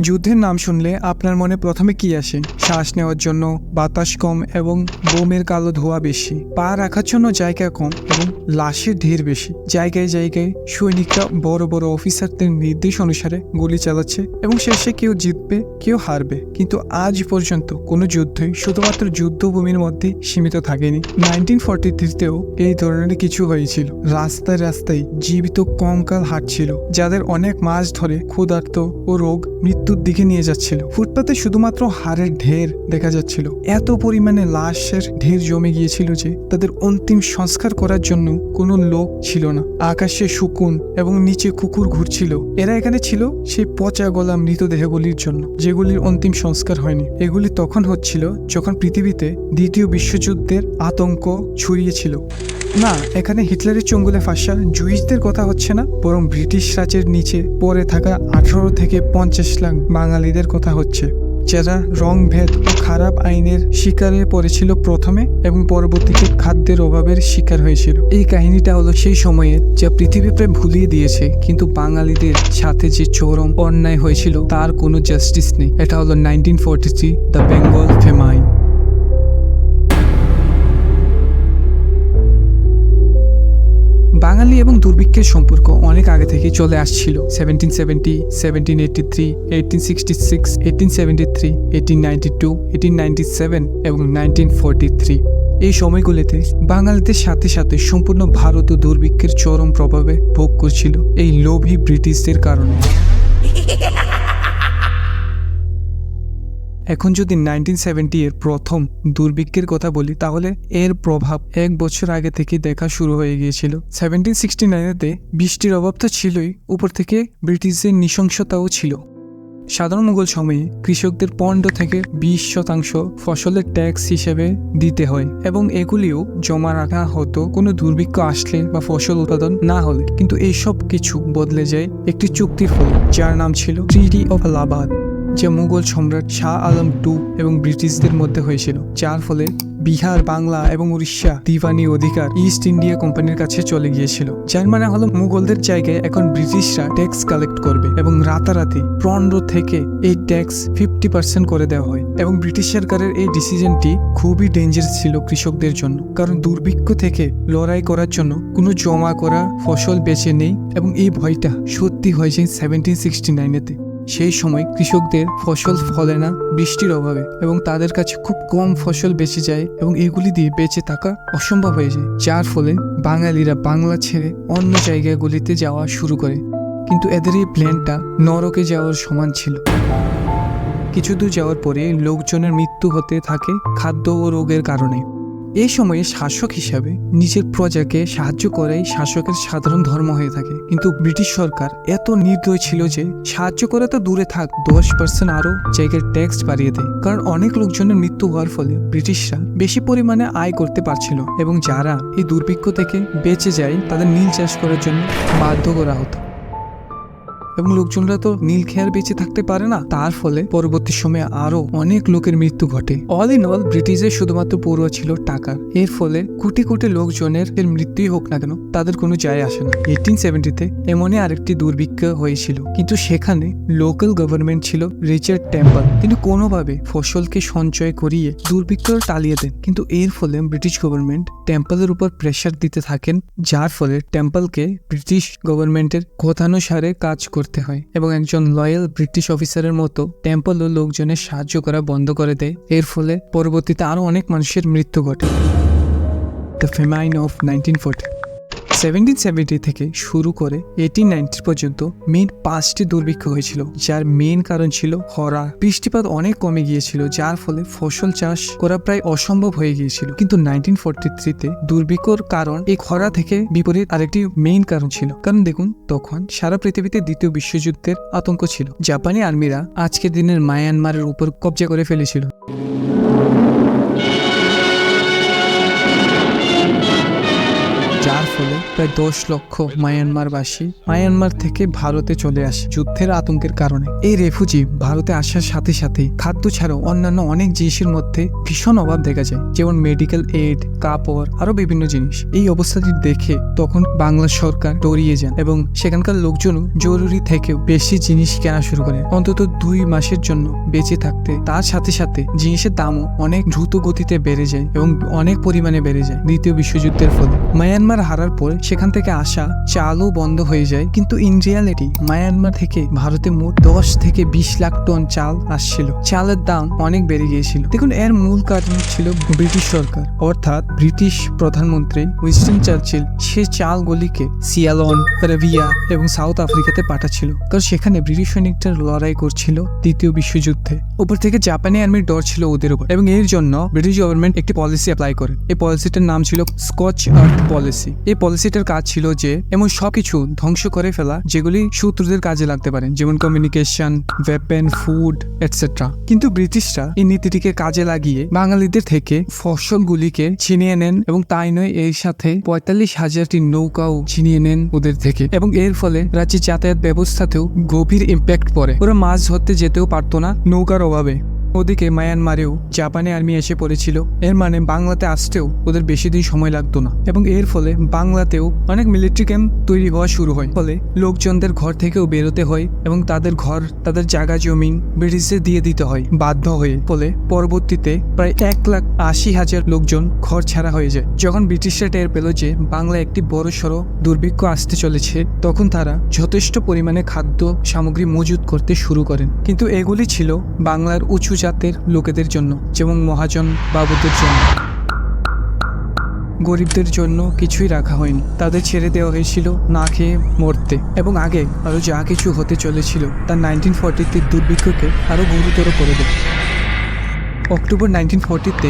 যুদ্ধের নাম শুনলে আপনার মনে প্রথমে কি আসে? শ্বাস নেওয়ার জন্য বাতাস কম এবং বোমের কালো ধোঁয়া বেশি। পা রাখার জন্য জায়গা কম এবং লাশের ঢের বেশি। জায়গায় জায়গায় সৈনিকরা বড় বড় অফিসারদের নির্দেশ অনুসারে গুলি চালাচ্ছে এবং শেষে কেউ জিতবে, কেউ হারবে। কিন্তু আজ পর্যন্ত কোনো যুদ্ধই শুধুমাত্র যুদ্ধভূমির মধ্যে সীমিত থাকেনি। নাইনটিন ফর্টি থ্রিতেও এই ধরনের কিছু হয়েছিল। রাস্তায় রাস্তায় জীবিত কঙ্কাল হাঁটছিল, যাদের অনেক মাস ধরে ক্ষুধার্ত ও রোগ মৃত্যুর দিকে নিয়ে যাচ্ছিল। ফুটপাতে শুধুমাত্র হাড়ের ঢের দেখা যাচ্ছিল। এত পরিমাণে লাশের ঢের জমে গিয়েছিল যে তাদের অন্তিম সংস্কার করার জন্য কোনো লোক ছিল না। আকাশে শুকুন এবং নিচে কুকুর ঘুরছিল। এরা এখানে ছিল সেই পচা গলা মৃতদেহগুলির জন্য, যেগুলির অন্তিম সংস্কার হয়নি। এগুলি তখন হচ্ছিল যখন পৃথিবীতে দ্বিতীয় বিশ্বযুদ্ধের আতঙ্ক ছড়িয়েছিল। না, এখানে হিটলারের চঙ্গুলে ফাঁসা জুইসদের কথা হচ্ছে না, বরং ব্রিটিশ রাজের নিচে পড়ে থাকা আঠারো থেকে পঞ্চাশ লাখ বাঙালিদের কথা হচ্ছে, যারা রংভেদ ও খারাপ আইনের শিকারে পড়েছিল প্রথমে এবং পরবর্তীতে খাদ্যের অভাবের শিকার হয়েছিল। এই কাহিনীটা হলো সেই সময়ে যা পৃথিবী প্রায় ভুলিয়ে দিয়েছে, কিন্তু বাঙালিদের সাথে যে চরম অন্যায় হয়েছিল, তার কোনো জাস্টিস নেই। এটা হলো nineteen forty three the Bengal famine বাঙালি এবং দুর্ভিক্ষের সম্পর্ক অনেক আগে থেকে চলে আসছিল। Seventeen seventy seventeen eighty three eighteen sixty six eighteen seventy three eighteen ninety two eighteen ninety seven এবং নাইনটিন ফোরটি থ্রি এই সময়গুলিতে বাঙালিদের সাথে সাথে সম্পূর্ণ ভারত ও দুর্ভিক্ষের চরম প্রভাবে ভোগ করছিল এই লোভী ব্রিটিশদের কারণে। এখন যদি নাইনটিন সেভেন্টি এর প্রথম দুর্ভিক্ষের কথা বলি, তাহলে এর প্রভাব এক বছর আগে থেকে দেখা শুরু হয়ে গিয়েছিল। সেভেন্টিন সিক্সটি নাইনেতে বৃষ্টির অভাব তো ছিলই, উপর থেকে ব্রিটিশদের নৃশংসতাও ছিল। সাধারণ মুঘল সময়ে কৃষকদের পনেরো থেকে বিশ শতাংশ ফসলের ট্যাক্স হিসেবে দিতে হয় এবং এগুলিও জমা রাখা হতো। কোনো দুর্ভিক্ষ আসলে বা ফসল উৎপাদন না হলে, কিন্তু এইসব কিছু বদলে যায় একটি চুক্তির ফলে, যার নাম ছিল ট্রিটি অফ আলাহাবাদ যা মুঘল সম্রাট শাহ আলম টু এবং ব্রিটিশদের মধ্যে হয়েছিল। যার ফলে বিহার, বাংলা এবং উড়িষ্যা দিওয়ানি অধিকার ইস্ট ইন্ডিয়া কোম্পানির কাছে চলে গিয়েছিল। যার মানে হলো মুঘলদের জায়গায় এখন ব্রিটিশরা ট্যাক্স কালেক্ট করবে এবং রাতারাতি পনেরো থেকে এই ট্যাক্স ফিফটি পার্সেন্ট করে দেওয়া হয় এবং ব্রিটিশ সরকারের এই ডিসিশনটি খুবই ডেঞ্জার ছিল কৃষকদের জন্য। কারণ দুর্ভিক্ষ থেকে লড়াই করার জন্য কোনো জমা করা ফসল বেঁচে নেই এবং এই ভয়টা সত্যি হয়েছে সেভেন্টিন সিক্সটি নাইনেতে সেই সময় কৃষকদের ফসল ফলে না বৃষ্টির অভাবে এবং তাদের কাছে খুব কম ফসল বেঁচে যায় এবং এগুলি দিয়ে বেঁচে থাকা অসম্ভব হয়ে যায়, যার ফলে বাঙালিরা বাংলা ছেড়ে অন্য জায়গাগুলিতে যাওয়া শুরু করে। কিন্তু এদের এই প্ল্যানটা নরকে যাওয়ার সমান ছিল। কিছু দূর যাওয়ার পরে লোকজনের মৃত্যু হতে থাকে খাদ্য ও রোগের কারণে। এই সময়ে শাসক হিসাবে নিজের প্রজাকে সাহায্য করাই শাসকের সাধারণ ধর্ম হয়ে থাকে। কিন্তু ব্রিটিশ সরকার এত নির্দয় ছিল যে সাহায্য করে তো দূরে থাক, দশ পার্সেন্ট আরও জায়গায় ট্যাক্স বাড়িয়ে দেয়। কারণ অনেক লোকজনের মৃত্যু হওয়ার ফলে ব্রিটিশরা বেশি পরিমাণে আয় করতে পারছিল এবং যারা এই দুর্ভিক্ষ থেকে বেঁচে যায়, তাদের নীল চাষ করার জন্য বাধ্য করা হতো। এবং লোকজনরা তো নীল খেয়ার বেঁচে থাকতে পারে না। তার ফলে পরবর্তী সময়ে আরও অনেক লোকের মৃত্যু ঘটে। অল ইন অল ব্রিটিশের শুধুমাত্র পড়ুয়া ছিল টাকার এর ফলে কোটি কোটি লোকজনের এর মৃত্যুই হোক না কেন, তাদের কোনো যায় আসে না। এইটিন সেভেন্টিতে এমনই আরেকটি দুর্ভিক্ষ হয়েছিল। কিন্তু সেখানে লোকাল গভর্নমেন্ট ছিল রিচার্ড টেম্পল তিনি কোনোভাবে ফসলকে সঞ্চয় করিয়ে দুর্ভিক্ষ টালিয়ে দেন। কিন্তু এর ফলে ব্রিটিশ গভর্নমেন্ট টেম্পলের উপর প্রেশার দিতে থাকেন। যার ফলে টেম্পলকে ব্রিটিশ গভর্নমেন্টের কথানুসারে কাজ করতে হয় এবং একজন লয়াল ব্রিটিশ অফিসারের মতো টেম্পল ও লোকজনের সাহায্য করা বন্ধ করে দেয়। এর ফলে পরবর্তীতে আরও অনেক মানুষের মৃত্যু ঘটে। The famine of nineteen forty seventeen seventy থেকে শুরু করে এইটিন নাইনটি পর্যন্ত মেন পাঁচটি দুর্ভিক্ষ হয়েছিল, যার মেন কারণ ছিল খরা। বৃষ্টিপাত অনেক কমে গিয়েছিল, যার ফলে ফসল চাষ করা প্রায় অসম্ভব হয়ে গিয়েছিল। কিন্তু নাইনটিন ফোরটি থ্রিতে দুর্ভিক্ষর কারণ এই খরা থেকে বিপরীত আরেকটি মেইন কারণ ছিল। কারণ দেখুন, তখন সারা পৃথিবীতে দ্বিতীয় বিশ্বযুদ্ধের আতঙ্ক ছিল। জাপানি আর্মিরা আজকের দিনের মায়ানমারের উপর কবজা করে ফেলেছিল। যার ফলে প্রায় দশ লক্ষ মায়ানমারবাসী মায়ানমার থেকে ভারতে চলে আসে যুদ্ধের আতঙ্কের কারণে। এই রেফুজি ভারতে আসার সাথে সাথে খাদ্য ছাড়াও অন্যান্য অনেক জিনিসের মধ্যে ভীষণ অভাব দেখা যায়, যেমন মেডিকেল এইড কাপড়, আরও বিভিন্ন জিনিস। এই অবস্থাটি দেখে তখন বাংলা সরকার ডরিয়ে যান এবং সেখানকার লোকজনও জরুরি থেকেও বেশি জিনিস কেনা শুরু করে। অন্তত দুই মাসের জন্য বেঁচে থাকতে, তার সাথে সাথে জিনিসের দামও অনেক দ্রুত গতিতে বেড়ে যায় এবং অনেক পরিমাণে বেড়ে যায় দ্বিতীয় বিশ্বযুদ্ধের ফলে। মায়ানমার হারার পর সেখান থেকে আসা চালও বন্ধ হয়ে যায়। কিন্তু ইন রিয়ালিটি মায়ানমার থেকে ভারতে মোট দশ থেকে বিশ লাখ টন চাল আসছিল। চালের দাম অনেক বেড়ে গিয়েছিল। দেখুন, এর মূল কারণ ছিল ব্রিটিশ সরকার। অর্থাৎ ব্রিটিশ প্রধানমন্ত্রী উইনস্টন চার্চিল সে চালগুলিকে সিয়ালন রাভিয়া এবং সাউথ আফ্রিকাতে পাঠাচ্ছিল। কারণ সেখানে ব্রিটিশ সৈনিকরা লড়াই করছিল দ্বিতীয় বিশ্বযুদ্ধে। উপর থেকে জাপানি আর্মির ডর ছিল ওদের উপর। এবং এর জন্য ব্রিটিশ গভর্নমেন্ট একটি পলিসি অ্যাপ্লাই করে। এই পলিসিটার নাম ছিল স্কচ আর্থ পলিসি এই পলিসিটার কাজ ছিল যে এমন সবকিছু ধ্বংস করে ফেলা, যেগুলি শত্রুদের কাজে লাগতে পারে, যেমন কমিউনিকেশন ওয়েপেন ফুড এটসেট্রা কিন্তু ব্রিটিশরা এই নীতিটিকে কাজে লাগিয়ে বাঙালিদের থেকে ফসলগুলিকে ছিনিয়ে নেন এবং তাই নয়, এর সাথে পঁয়তাল্লিশ হাজারটি নৌকাও ছিনিয়ে নেন ওদের থেকে। এবং এর ফলে রাজ্যের যাতায়াত ব্যবস্থাতেও গভীর ইম্প্যাক্ট পড়ে। ওরা মাছ ধরতে যেতেও পারতো না নৌকার অভাবে। ওদিকে মায়ানমারেও জাপানি আর্মি এসে পড়েছিল। এর মানে বাংলাতে আসতেও ওদের বেশি দিন সময় লাগতো না। এবং এর ফলে বাংলাতেও অনেক মিলিটারি ক্যাম্প তৈরি হওয়া শুরু হয়। ফলে লোকজনদের ঘর থেকেও বেরোতে হয় এবং তাদের ঘর, তাদের জায়গা জমিন ব্রিটিশে দিয়ে দিতে হয়, বাধ্য হয়ে। ফলে পরবর্তীতে প্রায় এক লাখ আশি হাজার লোকজন ঘর ছাড়া হয়ে যায়। যখন ব্রিটিশরা টের পেল যে বাংলায় একটি বড় সড়ো দুর্ভিক্ষ আসতে চলেছে, তখন তারা যথেষ্ট পরিমাণে খাদ্য সামগ্রী মজুত করতে শুরু করেন। কিন্তু এগুলি ছিল বাংলার উঁচু জাতের লোকেদের জন্য, যেমন মহাজন বাবুদের জন্য। গরিবদের জন্য কিছুই রাখা হয়নি। তাদের ছেড়ে দেওয়া হয়েছিল না খেয়ে মরতে। এবং আগে আরও যা কিছু হতে চলেছিল তার নাইনটিন ফর্টিতে দুর্ভিক্ষকে আরও গুরুতর করে দেয় অক্টোবর নাইনটিন ফর্টিতে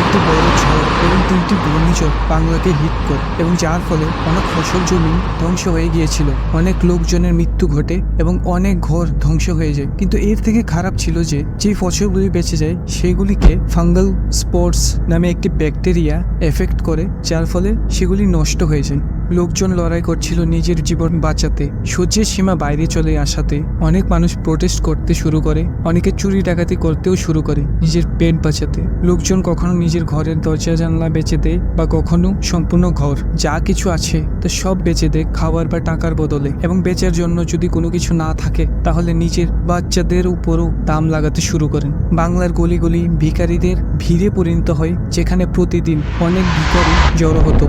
একটি বড় ঝড় এবং তিনটি ঘূর্ণিঝড় বাংলাকে হিট করে এবং যার ফলে অনেক ফসল জমি ধ্বংস হয়ে গিয়েছিল। অনেক লোকজনের মৃত্যু ঘটে এবং অনেক ঘর ধ্বংস হয়ে যায়। কিন্তু এর থেকে খারাপ ছিল যে, যেই ফসলগুলি বেঁচে যায়, সেগুলিকে ফাঙ্গাল স্পোর্টস নামে একটি ব্যাকটেরিয়া এফেক্ট করে, যার ফলে সেগুলি নষ্ট হয়ে যায়। লোকজন লড়াই করছিল নিজের জীবন বাঁচাতে সহ্যের সীমা বাইরে চলে আসাতে। অনেক মানুষ প্রোটেস্ট করতে শুরু করে, অনেকে চুরি ডাকাতি করতেও শুরু করে নিজের পেট বাঁচাতে। লোকজন কখনো নিজের ঘরের দরজা, জানলা বেঁচে দেয় বা কখনো সম্পূর্ণ ঘর। যা কিছু আছে, তা সব বেঁচে দেয় খাবার বা টাকার বদলে। এবং বেচার জন্য যদি কোনো কিছু না থাকে, তাহলে নিজের বাচ্চাদের উপরও দাম লাগাতে শুরু করেন। বাংলার গলি গলি ভিখারিদের ভিড়ে পরিণত হয়, যেখানে প্রতিদিন অনেক ভিখারি জড়ো হতো।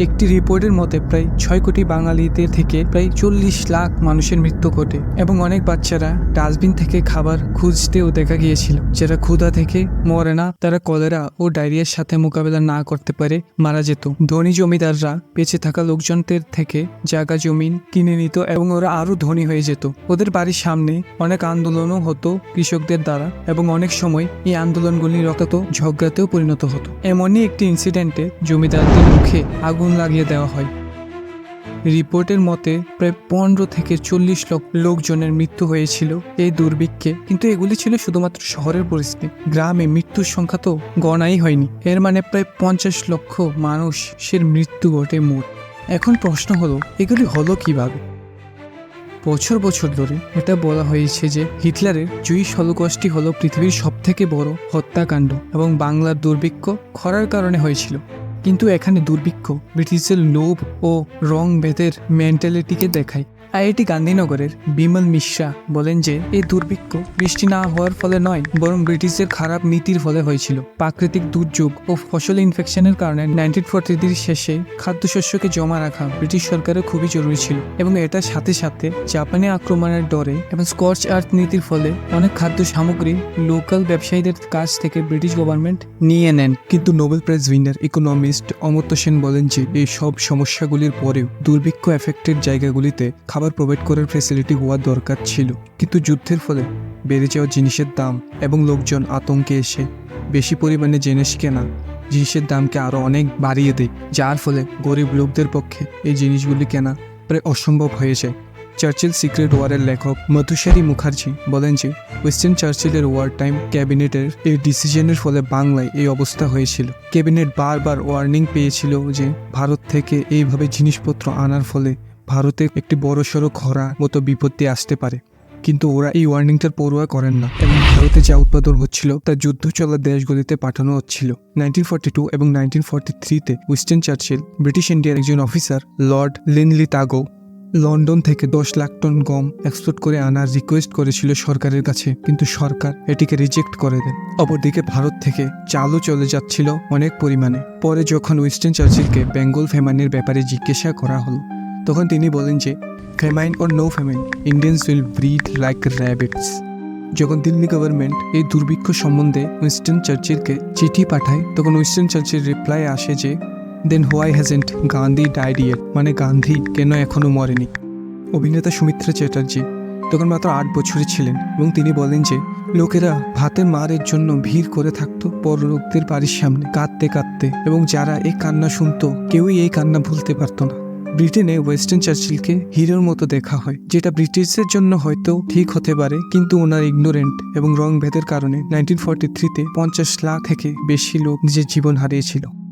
একটি রিপোর্টের মতে প্রায় ছয় কোটি বাঙালিদের থেকে প্রায় চল্লিশ লাখ মানুষের মৃত্যু ঘটে এবং অনেক বাচ্চারা ডাস্টবিন থেকে খাবার খুঁজতেও দেখা গিয়েছিল। যারা ক্ষুধা থেকে মরে না, তারা কলেরা ও ডায়রিয়ার সাথে মোকাবেলা না করতে পারে মারা যেত। ধনী জমিদাররা বেঁচে থাকা লোকজনদের থেকে জায়গা জমিন কিনে নিত এবং ওরা আরও ধনী হয়ে যেত। ওদের বাড়ির সামনে অনেক আন্দোলনও হতো কৃষকদের দ্বারা এবং অনেক সময় এই আন্দোলনগুলি রক্তাক্ত ঝগড়াতেও পরিণত হতো। এমনই একটি ইনসিডেন্টে জমিদারদের মুখে আগুন লাগিয়ে দেওয়া হয়। রিপোর্টের মতে, প্রায় পনেরো থেকে চল্লিশ লক্ষ লোকজনের মৃত্যু হয়েছিল এই দুর্ভিক্ষে। কিন্তু এগুলি ছিল শুধুমাত্র শহরের পরিস্থিতি। গ্রামে মৃত্যুর সংখ্যা তো গণাই হয়নি। এর মানে প্রায় পঞ্চাশ লক্ষ মানুষের মৃত্যু ঘটে মোট। এখন প্রশ্ন হলো, এগুলি হলো কীভাবে? বছর বছর ধরে এটা বলা হয়েছে যে, হিটলারের জুইশ হলোকস্টটি হলো পৃথিবীর সবথেকে বড় হত্যাকাণ্ড এবং বাংলার দুর্ভিক্ষ খরার কারণে হয়েছিল। কিন্তু এখানে দুর্ভিক্ষ ব্রিটিশের লোভ ও রং ভেদের মেন্টালিটিকে দেখায়। আইআইটি গান্ধীনগরের বিমল মিশ্রা বলেন যে, এই দুর্ভিক্ষ বৃষ্টি না হওয়ার ফলে নয়, বরং ব্রিটিশের খারাপ নীতির ফলে হয়েছিল। প্রাকৃতিক দুর্যোগ ও ফসল ইনফেকশনের কারণে নাইনটিন ফোরটির শেষে খাদ্যশস্যকে জমা রাখা ব্রিটিশ সরকারের খুবই জরুরি ছিল এবং এটার সাথে সাথে জাপানি আক্রমণের ডরে এবং স্কচ আর্থ নীতির ফলে অনেক খাদ্য সামগ্রী লোকাল ব্যবসায়ীদের কাছ থেকে ব্রিটিশ গভর্নমেন্ট নিয়ে নেন। কিন্তু Nobel prize winner economist Amartya Sen বলেন যে, এই সব সমস্যাগুলির পরেও দুর্ভিক্ষ এফেক্টেড জায়গাগুলিতে খাবার প্রোভাইড করার ফ্যাসিলিটি হওয়া দরকার ছিল। কিন্তু যুদ্ধের ফলে বেড়ে যাওয়া জিনিসের দাম এবং লোকজন আতঙ্কে এসে বেশি পরিমাণে জিনিস কেনা জিনিসের দামকে আরও অনেক বাড়িয়ে দেয়, যার ফলে গরিব লোকদের পক্ষে এই জিনিসগুলি কেনা প্রায় অসম্ভব হয়ে যায়। চার্চিল সিক্রেট ওয়ারের লেখক মধুসারী মুখার্জি বলেন যে, ওয়েস্টার্ন চার্চিলের ওয়ার টাইম ক্যাবিনেটের এই ডিসিশনের ফলে বাংলায় এই অবস্থা হয়েছিল। ক্যাবিনেট বারবার ওয়ার্নিং পেয়েছিল যে, ভারত থেকে এইভাবে জিনিসপত্র আনার ফলে ভারতে একটি বড়সড় খরা মতো বিপত্তি আসতে পারে। কিন্তু ওরা এই ওয়ার্নিংটার পড়ুয়া করেন না এবং ভারতে যা উৎপাদন হচ্ছিল তা যুদ্ধ চলা দেশগুলিতে পাঠানো হচ্ছিল। নাইনটিন ফর্টি টু এবং নাইনটিন ফর্টি থ্রিতে উইস্টার্ন চার্চিল, ব্রিটিশ ইন্ডিয়ার একজন officer, lord Linlithgow, London থেকে দশ লাখ টন গম এক্সপোর্ট করে আনার রিকোয়েস্ট করেছিল সরকারের কাছে, কিন্তু সরকার এটিকে রিজেক্ট করে দেন। অপরদিকে ভারত থেকে চালও চলে যাচ্ছিল অনেক পরিমাণে। পরে যখন উইস্টার্ন চার্চিলকে বেঙ্গল ফেমাইনের ব্যাপারে জিজ্ঞাসা করা হলো তখন তিনি বলেন যে famine or no famine Indians will breed like rabbits যখন দিল্লি গভর্নমেন্ট এই দুর্ভিক্ষ সম্বন্ধে উইস্টার্ন চার্চিলকে চিঠি পাঠায়, তখন উইস্টার্ন চার্চিল রিপ্লাই আসে যে then why hasn't Gandhi yet মানে গান্ধী কেন এখনও মরেনি? অভিনেতা সুমিত্রা চ্যাটার্জি তখন মাত্র আট বছরই ছিলেন এবং তিনি বলেন যে, লোকেরা ভাতের মারের জন্য ভিড় করে থাকতো পরলোকদের বাড়ির সামনে, কাঁদতে কাঁদতে এবং যারা এই কান্না শুনতো, কেউই এই কান্না ভুলতে পারতো না। ব্রিটেনে ওয়েস্টার্ন চার্চিলকে হিরোর মতো দেখা হয়, যেটা ব্রিটিশদের জন্য হয়তো ঠিক হতে পারে, কিন্তু ওনার ইগনোরেন্ট এবং রং ভেদের কারণে নাইনটিন ফর্টি থ্রিতে পঞ্চাশ লাখ থেকে বেশি লোক নিজের জীবন হারিয়েছিল।